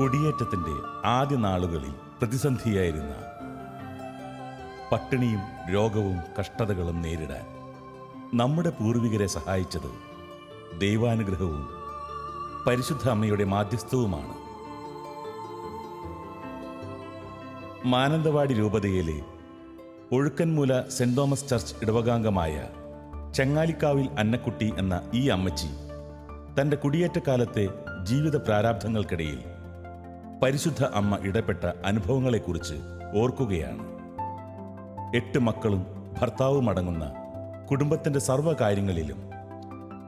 കൊടിയേറ്റത്തിന്റെ ആദ്യ നാളുകളിൽ പ്രതിസന്ധിയായിരുന്ന പട്ടിണിയും രോഗവും കഷ്ടതകളും നേരിടാൻ നമ്മുടെ പൂർവികരെ സഹായിച്ചത് ദൈവാനുഗ്രഹവും പരിശുദ്ധ അമ്മയുടെ മാധ്യസ്ഥവുമാണ്. മാനന്തവാടി രൂപതയിലെ ഒഴുക്കൻമൂല സെന്റ് തോമസ് ചർച്ച് ഇടവകാംഗമായ ചെങ്ങാലിക്കാവിൽ അന്നക്കുട്ടി എന്ന ഈ അമ്മച്ചി തന്റെ കുടിയേറ്റക്കാലത്തെ ജീവിത പ്രാരാബ്ധങ്ങൾക്കിടയിൽ പരിശുദ്ധ അമ്മ ഇടപെട്ട അനുഭവങ്ങളെക്കുറിച്ച് ഓർക്കുകയാണ്. എട്ട് മക്കളും ഭർത്താവും അടങ്ങുന്ന കുടുംബത്തിന്റെ സർവകാര്യങ്ങളിലും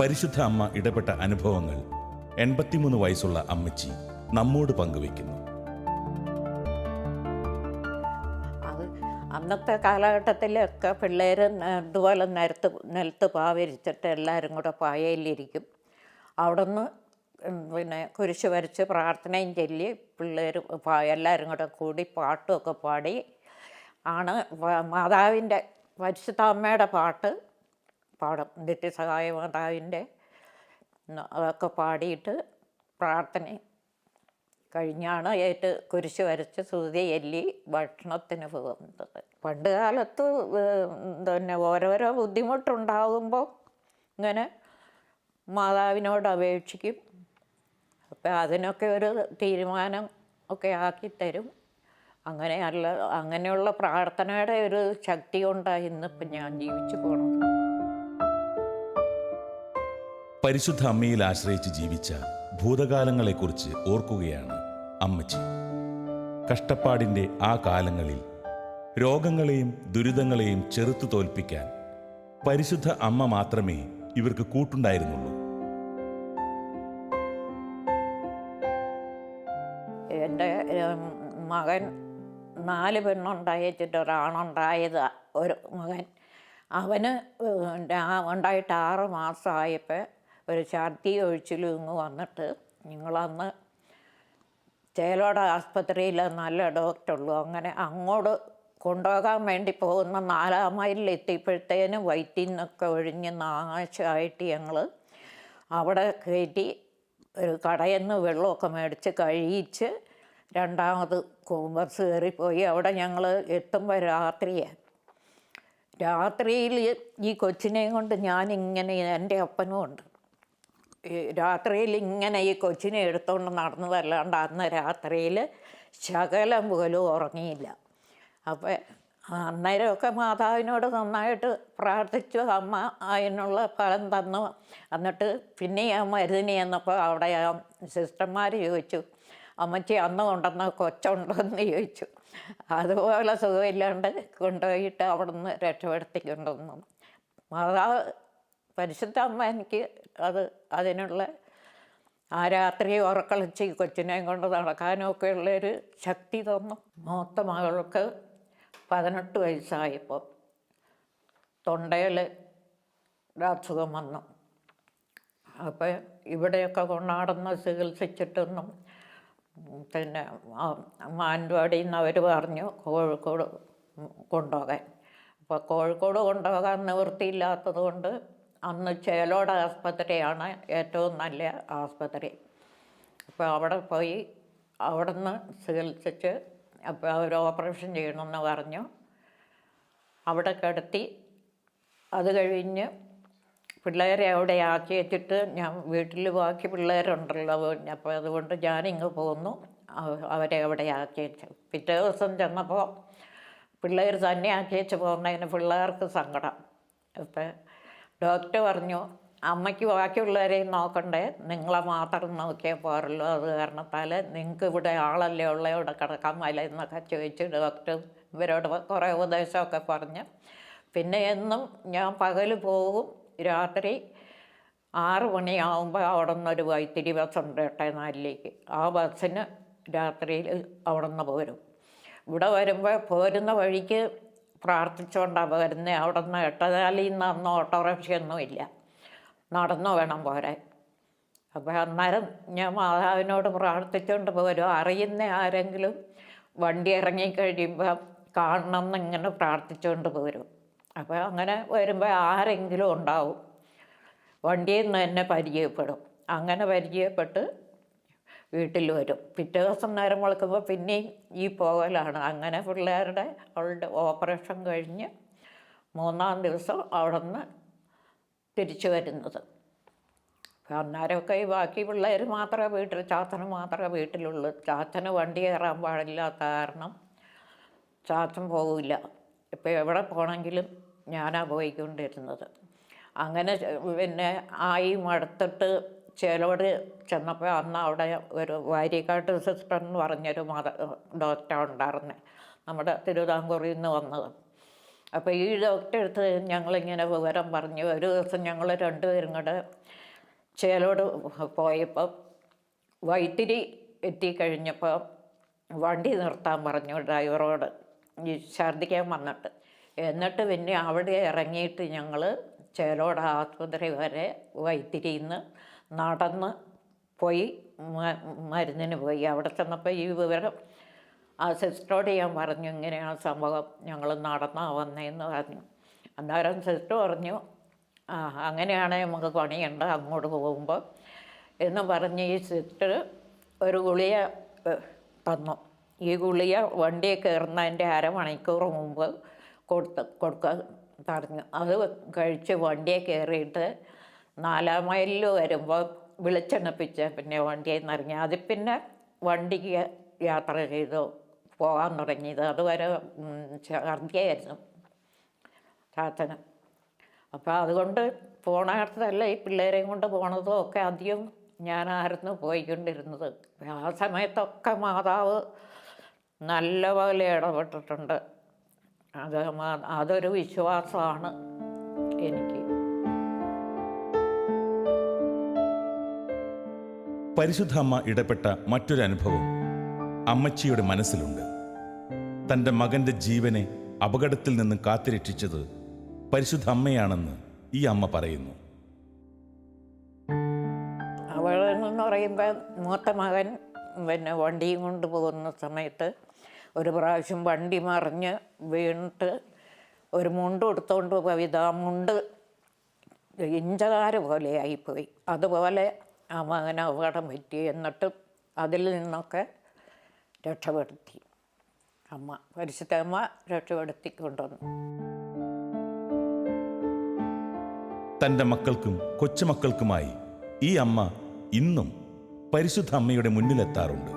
പരിശുദ്ധ അമ്മ ഇടപെട്ട അനുഭവങ്ങൾ എൺപത്തിമൂന്ന് വയസ്സുള്ള അമ്മച്ചി നമ്മോട് പങ്കുവെക്കുന്നു അന്നത്തെ കാലഘട്ടത്തിലൊക്കെ പിള്ളേർ ഇതുപോലെ നിരത്ത് നിലത്ത് പാവരിച്ചിട്ട് എല്ലാവരും കൂടെ പായയിലിരിക്കും അവിടെ നിന്ന് പിന്നെ കുരിശ് വരച്ച് പ്രാർത്ഥനയും ചൊല്ലി പിള്ളേർ എല്ലാവരും കൂടെ കൂടി പാട്ടുമൊക്കെ പാടി ആണ് മാതാവിന്റെ പരിശുദ്ധ അമ്മയുടെ പാട്ട് പാടും. നിത്യസഹായ മാതാവിന്റെ അതൊക്കെ പാടിയിട്ട് പ്രാർത്ഥന കഴിഞ്ഞാണ് ഏറ്റ് കുരിശ് വരച്ച് സൂതി എല്ലി ഭക്ഷണത്തിന് പോകുന്നത്. പണ്ട് കാലത്ത് പിന്നെ ഓരോരോ ബുദ്ധിമുട്ടുണ്ടാകുമ്പോൾ ഇങ്ങനെ മാതാവിനോട് അപേക്ഷിക്കും. അപ്പം അതിനൊക്കെ ഒരു തീരുമാനം ഒക്കെ ആക്കി തരും. അങ്ങനെയല്ല അങ്ങനെയുള്ള പ്രാർത്ഥനയുടെ ഒരു ശക്തി കൊണ്ടാണ് ഇന്നിപ്പം ഞാൻ ജീവിച്ചു പോകണം പരിശുദ്ധ അമ്മയിൽ ആശ്രയിച്ച് ജീവിച്ച ഭൂതകാലങ്ങളെക്കുറിച്ച് ഓർക്കുകയാണ് അമ്മച്ചി. കഷ്ടപ്പാടിന്റെ ആ കാലങ്ങളിൽ രോഗങ്ങളെയും ദുരിതങ്ങളെയും ചെറുത്തു തോൽപ്പിക്കാൻ പരിശുദ്ധ അമ്മ മാത്രമേ ഇവർക്ക് കൂട്ടുണ്ടായിരുന്നുള്ളൂ. മകൻ നാല് പെണ്ണുണ്ടായിട്ട് ഒരാണുണ്ടായത്. ഒരു മകൻ. അവന് ഉണ്ടായിട്ട് ആറ് മാസമായപ്പോൾ ഒരു ഛർദി ഒഴിച്ചിലും ഇങ്ങ് വന്നിട്ട് നിങ്ങളന്ന് ചേലോട ആസ്പത്രിയിൽ നല്ല ഡോക്ടറുള്ളൂ. അങ്ങനെ അങ്ങോട്ട് കൊണ്ടുപോകാൻ വേണ്ടി പോകുന്ന നാലാം മൈലിൽ എത്തിയപ്പോഴത്തേനും വയറ്റിൽ നിന്നൊക്കെ ഒഴിഞ്ഞ് നാശമായിട്ട് ഞങ്ങൾ അവിടെ കയറ്റി ഒരു കടയിൽ നിന്ന് വെള്ളമൊക്കെ മേടിച്ച് കഴിയിച്ച് രണ്ടാമത് ബസ് കയറിപ്പോയി. അവിടെ ഞങ്ങൾ എത്തുമ്പോൾ രാത്രിയാണ് രാത്രിയിൽ ഈ കൊച്ചിനെയും കൊണ്ട് ഞാനിങ്ങനെ എന്റെ അപ്പനും ഉണ്ട്. രാത്രിയിൽ ഇങ്ങനെ ഈ കൊച്ചിനെ എടുത്തുകൊണ്ട് നടന്നതല്ലാണ്ട് അന്ന് രാത്രിയിൽ ശകലം പോലും ഉറങ്ങിയില്ല. അപ്പോൾ അന്നേരമൊക്കെ മാതാവിനോട് നന്നായിട്ട് പ്രാർത്ഥിച്ചു. അമ്മ അതിനുള്ള ഫലം തന്നു. എന്നിട്ട് പിന്നെ ആ മരുന്നിനെ എന്നപ്പോൾ അവിടെ ആ സിസ്റ്റർമാർ ചോദിച്ചു അമ്മച്ചി അന്ന് കൊണ്ടുവന്ന കൊച്ചുണ്ടോ എന്ന് ചോദിച്ചു. അതുപോലെ സുഖമില്ലാണ്ട് കൊണ്ടുപോയിട്ട് അവിടെ നിന്ന് രക്ഷപ്പെടുത്തി കൊണ്ടുവന്നു. മാതാവ് പരിശുദ്ധ അമ്മ എനിക്ക് അത് അതിനുള്ള ആ രാത്രി ഉറക്കളിച്ച് കൊച്ചിനെയും കൊണ്ട് നടക്കാനൊക്കെയുള്ളൊരു ശക്തി തന്നു. മൂത്ത മകൾക്ക് പതിനെട്ട് വയസ്സായപ്പോൾ തൊണ്ടയിൽ അസുഖം വന്നു. അപ്പോൾ ഇവിടെയൊക്കെ കൊണ്ടാടുന്ന ചികിത്സിച്ചിട്ടൊന്നും പിന്നെ മാനന്തവാടി നിന്ന് അവർ പറഞ്ഞു കോഴിക്കോട് കൊണ്ടുപോകാൻ. അപ്പോൾ കോഴിക്കോട് കൊണ്ടുപോകാൻ നിവൃത്തിയില്ലാത്തത് കൊണ്ട് അന്ന് ചേലോട് ആസ്പത്രിയാണ് ഏറ്റവും നല്ല ആസ്പത്രി. അപ്പോൾ അവിടെ പോയി അവിടെ നിന്ന് ചികിത്സിച്ച് അപ്പോൾ അവർ ഓപ്പറേഷൻ ചെയ്യണമെന്ന് പറഞ്ഞു. അവിടെ കിടത്തി അത് കഴിഞ്ഞ് പിള്ളേരെ അവിടെ ആക്കി ഞാൻ വീട്ടിൽ ബാക്കി പിള്ളേരുണ്ടല്ലോ. അപ്പോൾ അതുകൊണ്ട് ഞാനിങ്ങ് പോന്നു. അവരെ അവിടെ ആക്കി വെച്ചു പിറ്റേ ദിവസം ചെന്നപ്പോൾ പിള്ളേർ തന്നെ ആക്കി പോകുന്നതിന് പിള്ളേർക്ക് സങ്കടം. അപ്പം ഡോക്ടർ പറഞ്ഞു അമ്മയ്ക്ക് ബാക്കിയുള്ളവരെയും നോക്കണ്ടേ. നിങ്ങളെ മാത്രം നോക്കിയാൽ പോരല്ലോ അത് കാരണത്താൽ നിങ്ങൾക്ക് ഇവിടെ ആളല്ലേ ഉള്ള. ഇവിടെ കിടക്കാൻ മേല എന്നൊക്കെ ചോദിച്ച് ഡോക്ടർ ഇവരോട് കുറേ ഉപദേശമൊക്കെ പറഞ്ഞ്. പിന്നെ എന്നും ഞാൻ പകൽ പോകും. രാത്രി ആറ് മണിയാകുമ്പോൾ അവിടെ നിന്നൊരു വൈത്തിരി ബസ്സുണ്ട് എട്ടേനാലിലേക്ക് ആ ബസ്സിന് രാത്രിയിൽ അവിടെ നിന്ന് പോരും. ഇവിടെ വരുമ്പോൾ പോരുന്ന വഴിക്ക് പ്രാർത്ഥിച്ചുകൊണ്ടാണ് വരുന്നത് അവിടെ നിന്ന് എട്ടനാലിൽ നിന്ന് അന്ന് ഓട്ടോറിക്ഷയൊന്നും ഇല്ല. നടന്നു വേണം പോരാൻ. അപ്പോൾ അന്നേരം ഞാൻ മാതാവിനോട് പ്രാർത്ഥിച്ചുകൊണ്ട് പോരും. അറിയുന്ന ആരെങ്കിലും വണ്ടി ഇറങ്ങിക്കഴിയുമ്പോൾ കാണണം എന്നിങ്ങനെ പ്രാർത്ഥിച്ചുകൊണ്ട് പോരും. അപ്പോൾ അങ്ങനെ വരുമ്പോൾ ആരെങ്കിലും ഉണ്ടാവും. വണ്ടിയിൽ നിന്ന് തന്നെ പരിചയപ്പെടും. അങ്ങനെ പരിചയപ്പെട്ട് വീട്ടിൽ വരും. പിറ്റേ ദിവസം നേരം വിളക്കുമ്പോൾ പിന്നെയും ഈ പോകലാണ്. അങ്ങനെ പിള്ളേരുടെ അവളുടെ ഓപ്പറേഷൻ കഴിഞ്ഞ് മൂന്നാം ദിവസം അവിടെ നിന്ന് തിരിച്ചു വരുന്നത്. അന്നേരമൊക്കെ ഈ ബാക്കി പിള്ളേർ മാത്രമേ വീട്ടിൽ ചാത്തന് മാത്രമേ വീട്ടിലുള്ളൂ. ചാത്തന് വണ്ടി കയറാൻ പാടില്ലാത്ത കാരണം ചാത്തൻ പോകില്ല ഇപ്പോൾ എവിടെ പോകണമെങ്കിലും ഞാനാണ് പോയിക്കൊണ്ടിരുന്നത് അങ്ങനെ പിന്നെ ആയി മടുത്തിട്ട് ചിലവട് ചെന്നപ്പോൾ അന്ന് അവിടെ ഒരു വാരിക്കാട്ട് സിസ്റ്റർ എന്ന് പറഞ്ഞൊരു മത ഡോക്ടർ ഉണ്ടായിരുന്നത് നമ്മുടെ തിരുവിതാംകൂറിൽ നിന്ന് വന്നത്. അപ്പോൾ ഈ ഡോക്ടറെ അടുത്ത് ഞങ്ങളിങ്ങനെ വിവരം പറഞ്ഞു. ഒരു ദിവസം ഞങ്ങൾ രണ്ടുപേരും കൂടെ ചേലോട് പോയപ്പോൾ വൈത്തിരി എത്തിക്കഴിഞ്ഞപ്പോൾ വണ്ടി നിർത്താൻ പറഞ്ഞു ഡ്രൈവറോട്. ഛർദ്ദിക്കാൻ വന്നിട്ട്. എന്നിട്ട് പിന്നെ അവിടെ ഇറങ്ങിയിട്ട് ഞങ്ങൾ ചേലോട ആസ്പത്രി വരെ വൈത്തിരിയിൽ നിന്ന് നടന്ന് പോയി മരുന്നിന് പോയി. അവിടെ ചെന്നപ്പോൾ ഈ വിവരം ആ സിസ്റ്ററോട് ഞാൻ പറഞ്ഞു ഇങ്ങനെയാണ് സംഭവം. ഞങ്ങൾ നടന്നാ വന്നതെന്ന് പറഞ്ഞു. അന്നേരം സിസ്റ്റർ പറഞ്ഞു ആ അങ്ങനെയാണെങ്കിൽ നമുക്ക് പണിയുണ്ട് അങ്ങോട്ട് പോകുമ്പോൾ എന്ന് പറഞ്ഞ് ഈ സിസ്റ്റർ ഒരു ഗുളിയ തന്നു. ഈ ഗുളിക വണ്ടിയിൽ കയറുന്നതിന്റെ അരമണിക്കൂർ മുമ്പ് കൊടുത്ത് കൊടുക്കാൻ പറഞ്ഞു. അത് കഴിച്ച് വണ്ടിയെ കയറിയിട്ട് നാലാം മൈലിൽ വരുമ്പോൾ വിളിച്ചെണ്ണപ്പിച്ച പിന്നെ വണ്ടിയിൽ നിന്ന് ഇറങ്ങി. അതിൽ പിന്നെ വണ്ടിക്ക് യാത്ര ചെയ്തു പോകാൻ തുടങ്ങിയത്. അതുവരെ ഛർദിയായിരുന്നു ചാത്തന് അപ്പോൾ അതുകൊണ്ട് പോണയിടത്തല്ല ഈ പിള്ളേരെയും കൊണ്ട് പോണതും ഒക്കെ അധികം ഞാനായിരുന്നു പോയിക്കൊണ്ടിരുന്നത്. ആ സമയത്തൊക്കെ മാതാവ് നല്ലപോലെ ഇടപെട്ടിട്ടുണ്ട്. അത് അതൊരു വിശ്വാസമാണ് എനിക്ക്. പരിശുദ്ധ അമ്മ ഇടപെട്ട മറ്റൊരു അനുഭവം അമ്മച്ചിയുടെ മനസ്സിലുണ്ട്. തന്റെ മകന്റെ ജീവനെ അപകടത്തിൽ നിന്ന് കാത്തുരക്ഷിച്ചത് പരിശുദ്ധ അമ്മയാണെന്ന് ഈ അമ്മ പറയുന്നു. അവളെന്ന് പറയുമ്പോൾ മൂത്ത മകൻ പിന്നെ വണ്ടിയും കൊണ്ട് പോകുന്ന സമയത്ത് ഒരു പ്രാവശ്യം വണ്ടി മറിഞ്ഞ് വീണിട്ട് ഒരു മുണ്ട് എടുത്തുകൊണ്ട് പോയി. ആ മുണ്ട് ഇഞ്ചകാര് പോലെ ആയിപ്പോയി. അതുപോലെ ആ മകന് അപകടം പറ്റി. എന്നിട്ട് അതിൽ നിന്നൊക്കെ രക്ഷപ്പെടുത്തി. അമ്മ പരിശുദ്ധ അമ്മ രക്ഷപ്പെടുത്തി കൊണ്ടുവന്നു തന്റെ മക്കൾക്കും കൊച്ചുമക്കൾക്കുമായി ഈ അമ്മ ഇന്നും പരിശുദ്ധ അമ്മയുടെ മുന്നിലെത്താറുണ്ട്.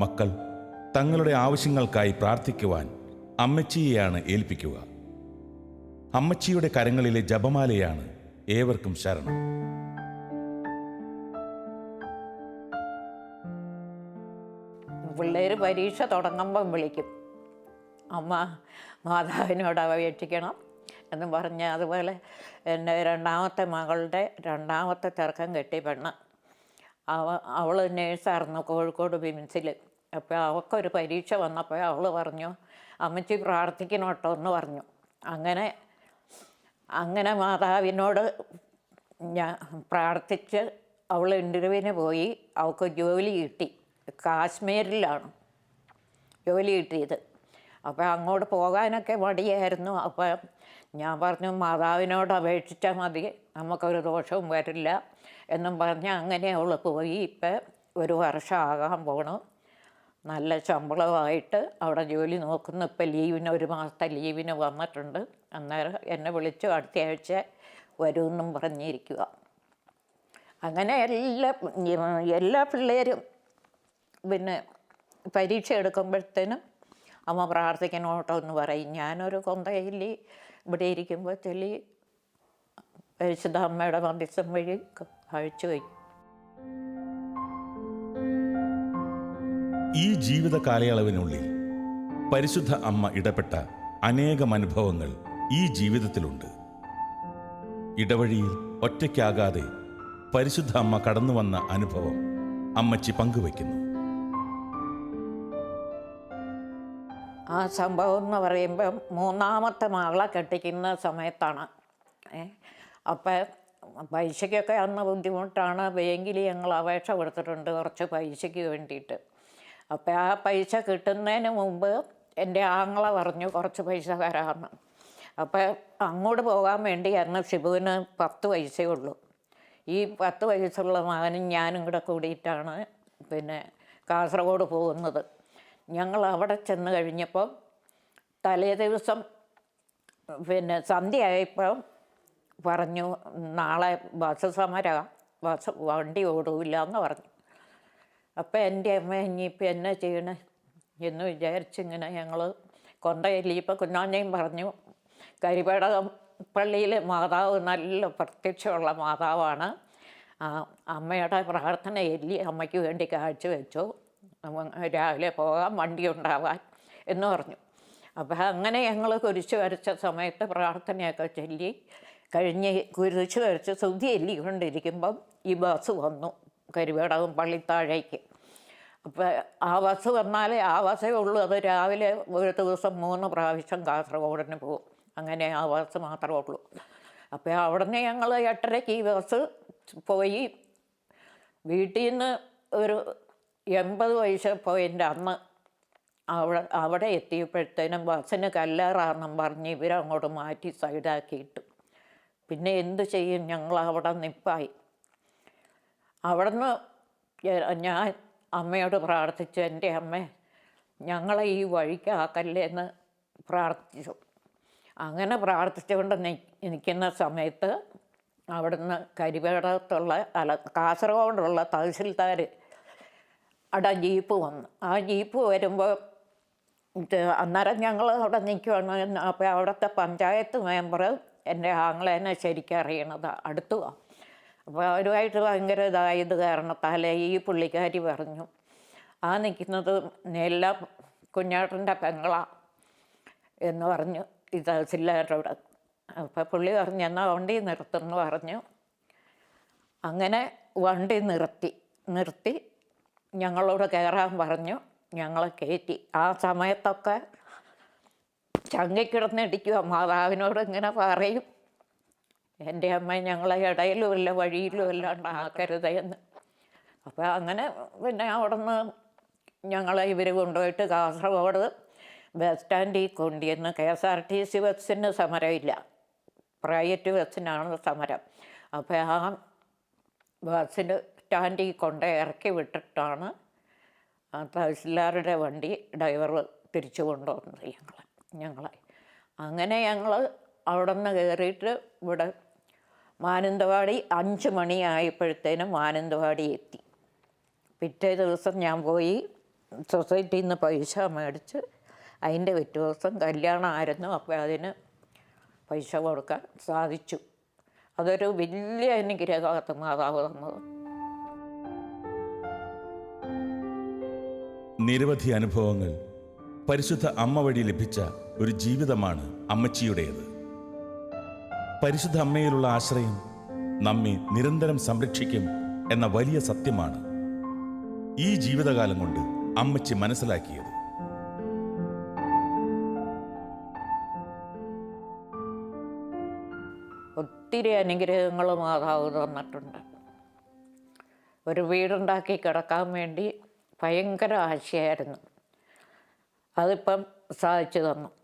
മക്കൾ തങ്ങളുടെ ആവശ്യങ്ങൾക്കായി പ്രാർത്ഥിക്കുവാൻ അമ്മച്ചിയെയാണ് ഏൽപ്പിക്കുക. അമ്മച്ചിയുടെ കരങ്ങളിലെ ജപമാലയാണ് ഏവർക്കും ശരണം. പിള്ളേർ പരീക്ഷ തുടങ്ങുമ്പം വിളിക്കും. അമ്മ മാതാവിനോട് അപേക്ഷിക്കണം എന്ന് പറഞ്ഞ് അതുപോലെ എന്റെ രണ്ടാമത്തെ മകളുടെ രണ്ടാമത്തെ ചെറുക്കം കെട്ടി പെണ്ണ്. അവ അവൾ നേഴ്സായിരുന്നു കോഴിക്കോട് ബിംസിൽ അപ്പോൾ അവൾക്കൊരു പരീക്ഷ വന്നപ്പോൾ അവൾ പറഞ്ഞു അമ്മച്ചി പ്രാർത്ഥിക്കണം കേട്ടോ എന്ന് പറഞ്ഞു. അങ്ങനെ അങ്ങനെ മാതാവിനോട് ഞാൻ പ്രാർത്ഥിച്ച് അവൾ ഇന്റർവ്യൂവിന് പോയി അവൾക്ക് ജോലി കിട്ടി. കാശ്മീരിലാണ് ജോലി കിട്ടിയത്. അപ്പോൾ അങ്ങോട്ട് പോകാനൊക്കെ മടിയായിരുന്നു. അപ്പോൾ ഞാൻ പറഞ്ഞു മാതാവിനോട് അപേക്ഷിച്ചാൽ മതി നമുക്കൊരു ദോഷവും വരില്ല എന്നും പറഞ്ഞ് അങ്ങനെ അവൾ പോയി. ഇപ്പം ഒരു വർഷം പോണു. നല്ല ശമ്പളമായിട്ട് അവിടെ ജോലി നോക്കുന്നു. ഇപ്പം ലീവിന് ഒരു മാസത്തെ ലീവിന് വന്നിട്ടുണ്ട്. അന്നേരം എന്നെ വിളിച്ച് അടുത്ത ആഴ്ച വരുമെന്നും പറഞ്ഞിരിക്കുക അങ്ങനെ എല്ലാ എല്ലാ പിള്ളേരും പിന്നെ പരീക്ഷ എടുക്കുമ്പോഴത്തേനും അമ്മ പ്രാർത്ഥിക്കണോട്ടോ എന്ന് പറയും. ഞാനൊരു കൊന്തയിൽ ഇവിടെ ഇരിക്കുമ്പോൾ ചെല്ലി പരിശുദ്ധ അമ്മയുടെ മധ്യസ്ഥം വഴി അഴിച്ചു വയ്ക്കും. ഈ ജീവിത കാലയളവിനുള്ളിൽ പരിശുദ്ധ അമ്മ ഇടപെട്ട അനേകം അനുഭവങ്ങൾ ഈ ജീവിതത്തിലുണ്ട്. ഇടവഴിയിൽ ഒറ്റയ്ക്കാകാതെ പരിശുദ്ധ അമ്മ കടന്നു വന്ന അനുഭവം അമ്മച്ചി പങ്കുവയ്ക്കുന്നു. ആ സംഭവം എന്ന് പറയുമ്പം മൂന്നാമത്തെ മകളെ കെട്ടിക്കുന്ന സമയത്താണ്. അപ്പം പൈസയ്ക്കൊക്കെ അന്ന് ബുദ്ധിമുട്ടാണ്. ബാങ്കിൽ ഞങ്ങൾ അപേക്ഷ കൊടുത്തിട്ടുണ്ട് കുറച്ച് പൈസയ്ക്ക് വേണ്ടിയിട്ട്. അപ്പോൾ ആ പൈസ കിട്ടുന്നതിന് മുമ്പ് എന്റെ ആങ്ങള പറഞ്ഞു കുറച്ച് പൈസ തരാമെന്ന്. അപ്പോൾ അങ്ങോട്ട് പോകാൻ വേണ്ടി അന്ന് ഷിബുവിന് പത്ത് പൈസയേ ഉള്ളൂ. ഈ പത്ത് വയസ്സുള്ള മകനും ഞാനും കൂടെ കൂടിയിട്ടാണ് പിന്നെ കാസർഗോഡ് പോകുന്നത്. ഞങ്ങൾ അവിടെ ചെന്ന് കഴിഞ്ഞപ്പോൾ തലേ ദിവസം പിന്നെ സന്ധ്യയായപ്പോൾ പറഞ്ഞു നാളെ ബസ് സമര ബസ് വണ്ടി ഓടൂല്ല എന്ന് പറഞ്ഞു. അപ്പം എന്റെ അമ്മ ഇനിയിപ്പോൾ എന്നാ ചെയ്യണേ എന്ന് വിചാരിച്ചിങ്ങനെ ഞങ്ങൾ കൊണ്ടയില്ലിപ്പോൾ കുഞ്ഞാഞ്ഞയും പറഞ്ഞു കരിപടകം പള്ളിയിൽ മാതാവ് നല്ല പ്രത്യക്ഷമുള്ള മാതാവാണ്. അമ്മയുടെ പ്രാർത്ഥന എല്ലി അമ്മയ്ക്ക് വേണ്ടി കാഴ്ചവെച്ചു. രാവിലെ പോകാം വണ്ടി ഉണ്ടാവാൻ എന്ന് പറഞ്ഞു. അപ്പം അങ്ങനെ ഞങ്ങൾ കുരിശ് വരച്ച സമയത്ത് പ്രാർത്ഥനയൊക്കെ ചൊല്ലി കഴിഞ്ഞ് കുരിശ് വരച്ച് ശുദ്ധി എല്ലിക്കൊണ്ടിരിക്കുമ്പം ഈ ബസ് വന്നു കരുവേടകം പള്ളിത്താഴേക്ക്. അപ്പോൾ ആ ബസ് വന്നാലേ ആ ബസ്സേ ഉള്ളൂ. അത് രാവിലെ ഒരു ദിവസം മൂന്ന് പ്രാവശ്യം കാസർഗോഡിന് പോകും. അങ്ങനെ ആ ബസ് മാത്രമേ ഉള്ളൂ. അപ്പോൾ അവിടുന്ന് ഞങ്ങൾ എട്ടരയ്ക്ക് ഈ ബസ് പോയി. വീട്ടിൽ നിന്ന് ഒരു എൺപത് വയസ്സ് പോയിന്റെ അന്ന് അവിടെ അവിടെ എത്തിയപ്പോഴത്തേനും ബസ്സിന് കല്ലേറാണെന്നും പറഞ്ഞ് ഇവരങ്ങോട്ട് മാറ്റി സൈഡാക്കിയിട്ടു. പിന്നെ എന്തു ചെയ്യും? ഞങ്ങൾ അവിടെ നിപ്പായി. അവിടെ നിന്ന് ഞാൻ അമ്മയോട് പ്രാർത്ഥിച്ചു എന്റെ അമ്മ ഞങ്ങളെ ഈ വഴിക്ക് ആക്കല്ലേ എന്ന് പ്രാർത്ഥിച്ചു. അങ്ങനെ പ്രാർത്ഥിച്ചുകൊണ്ട് നിൽക്കുന്ന സമയത്ത് അവിടുന്ന് കരിവേടത്തുള്ള അല്ല കാസർഗോഡുള്ള തഹസിൽദാർ അവിടെ ജീപ്പ് വന്നു. ആ ജീപ്പ് വരുമ്പോൾ അന്നേരം ഞങ്ങൾ അവിടെ നിൽക്കുവാണ്. അപ്പോൾ അവിടുത്തെ പഞ്ചായത്ത് മെമ്പർ എന്റെ ആങ്ങളേനെ ശരിക്കും അറിയണത് അടുത്തുവാ അപ്പോൾ അവരുമായിട്ട് ഭയങ്കര ഇതായത് കാരണത്താൽ ഈ പുള്ളിക്കാരി പറഞ്ഞു ആ നിൽക്കുന്നത് നെല്ല കുഞ്ഞാട്ടന്റെ പെങ്ങളാ എന്ന് പറഞ്ഞു ഈ തഹസിൽദാരോട് അപ്പോൾ പുള്ളി പറഞ്ഞു എന്നാൽ വണ്ടി നിർത്തുമെന്ന് പറഞ്ഞു. അങ്ങനെ വണ്ടി നിർത്തി നിർത്തി ഞങ്ങളോട് കയറാൻ പറഞ്ഞു. ഞങ്ങളെ കയറ്റി ആ സമയത്തൊക്കെ ചങ്ങിക്കിടന്നിടിക്കുക മാതാവിനോട് ഇങ്ങനെ പറയും. എന്റെ അമ്മ ഞങ്ങളെ ഇടയിലും അല്ല വഴിയിലും അല്ലാണ്ട് ആക്കരുത് എന്ന്. അപ്പോൾ അങ്ങനെ പിന്നെ അവിടെ നിന്ന് ഞങ്ങളെ ഇവർ കൊണ്ടുപോയിട്ട് കാസർഗോഡ് ബസ് സ്റ്റാൻഡിൽ കൊണ്ടുവന്ന് K S R T C ബസ്സിന് സമരമില്ല. പ്രൈവറ്റ് ബസ്സിനാണ് സമരം. അപ്പോൾ ആ ബസ്സിന് സ്റ്റാൻഡിൽ കൊണ്ട് ഇറക്കി വിട്ടിട്ടാണ് ആ തഹസിൽദാരുടെ വണ്ടി ഡ്രൈവർ തിരിച്ചു കൊണ്ടുവന്നത് ഞങ്ങളെ. ഞങ്ങളെ. അങ്ങനെ ഞങ്ങൾ അവിടെ നിന്ന് കയറിയിട്ട് ഇവിടെ മാനന്തവാടി അഞ്ച് മണിയായപ്പോഴത്തേനും മാനന്തവാടി എത്തി. പിറ്റേ ദിവസം ഞാൻ പോയി സൊസൈറ്റിയിൽ നിന്ന് പൈസ മേടിച്ച് അതിന്റെ പിറ്റേ ദിവസം കല്യാണമായിരുന്നു. അപ്പോൾ അതിന് പൈസ കൊടുക്കാൻ സാധിച്ചു. അതൊരു വലിയ അനുഗ്രഹത്ത് മാതാവ് തന്നത്. നിരവധി അനുഭവങ്ങൾ പരിശുദ്ധ അമ്മ വഴി ലഭിച്ച ഒരു ജീവിതമാണ് അമ്മച്ചിയുടേത്. പരിശുദ്ധ അമ്മയിലുള്ള ആശ്രയം നമ്മെ നിരന്തരം സംരക്ഷിക്കും എന്ന വലിയ സത്യമാണ് ഈ ജീവിതകാലം കൊണ്ട് അമ്മച്ചി മനസ്സിലാക്കിയത്. ഒത്തിരി അനുഗ്രഹങ്ങൾ മാതാവ് തന്നിട്ടുണ്ട്. ഒരു വീടുണ്ടാക്കി കിടക്കാൻ വേണ്ടി ഭയങ്കര ആശയായിരുന്നു. അതിപ്പം സാധിച്ചു തന്നു.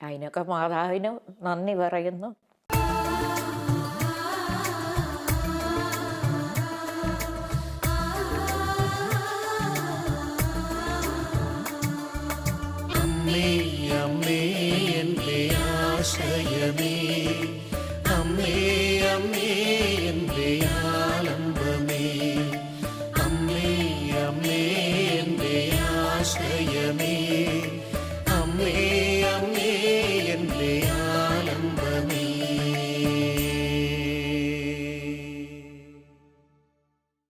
അതിനൊക്കെ മാതാവിന് നന്ദി പറയുന്നു.